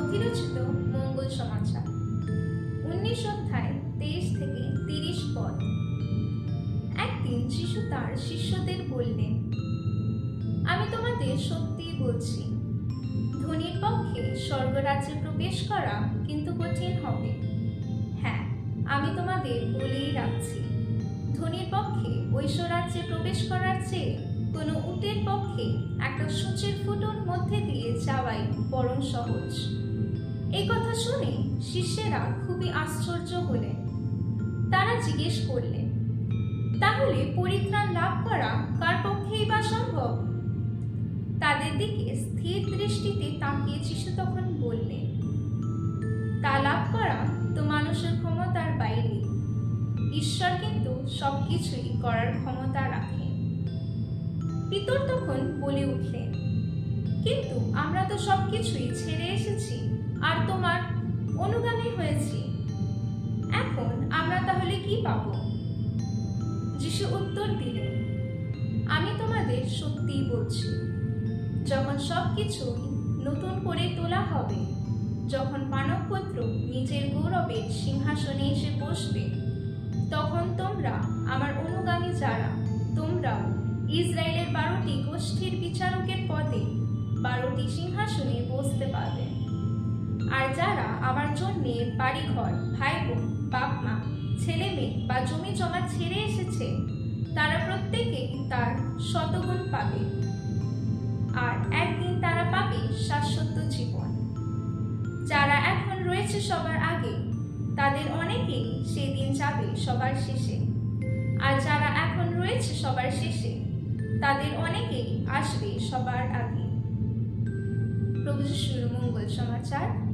অভিরচিত মঙ্গল সমাচার। উনিশ অধ্যায়, তেইশ থেকে তিরিশ পদ। একদিন যিশু তার শিষ্যদের বললেন, আমি তোমাদের সত্যি বলছি, ধনীর পক্ষে স্বর্গরাজ্যে প্রবেশ করা কিন্তু কঠিন হবে। হ্যাঁ আমি তোমাদের বলেই রাখছি, ধনীর পক্ষে ঐশ্বরাজ্যে প্রবেশ করার চেয়ে কোনো উটের পক্ষে একটা সূচের ফুটোর মধ্যে দিয়ে যাওয়াই বরং সহজ। এই কথা শুনে শিষ্যেরা খুবই আশ্চর্য হলেন তারা জিজ্ঞেস করলেন তাহলে পরিত্রাণ লাভ করা কার পক্ষেই বা সম্ভব? তাদের দিকে স্থির দৃষ্টিতে তাকিয়ে যিশু তখন বললেন তা লাভ করা তো মানুষের ক্ষমতার বাইরে। ঈশ্বর কিন্তু সবকিছুই করার ক্ষমতা রাখেন পিতর তখন বলে উঠলেন, কিন্তু আমরা তো সবকিছুই ছেড়ে এসেছি। কি পাব। যিশু উত্তর দিলেন, আমি তোমাদের সত্যিই বলছি, যখন সবকিছু নতুন করে তোলা হবে, যখন মানবপুত্র নিজের গৌরবের সিংহাসনে এসে বসবে, তখন তোমরা, আমার অনুগামী যারা, তোমরা ইসরায়েলের বারোটি গোষ্ঠীর বিচারকের পদে বারোটি সিংহাসনে বসতে পারবে। আর যারা আমার জন্য বাড়িঘর ভাই বোন বাপ মা ছেলে মেয়ে বা জমি জমা ছেড়ে এসেছে, তারা প্রত্যেকেই তার শতগুণ পাবে। আর একদিন তারা পাবে শাশ্বত জীবন। যারা এখন রয়েছে সবার আগে, তাদের অনেকেই সেদিন যাবে সবার শেষে। আর যারা এখন রয়েছে সবার শেষে, তাদের অনেকেই আসবে সবার আগে। প্রভু যিশুর মঙ্গল সমাচার।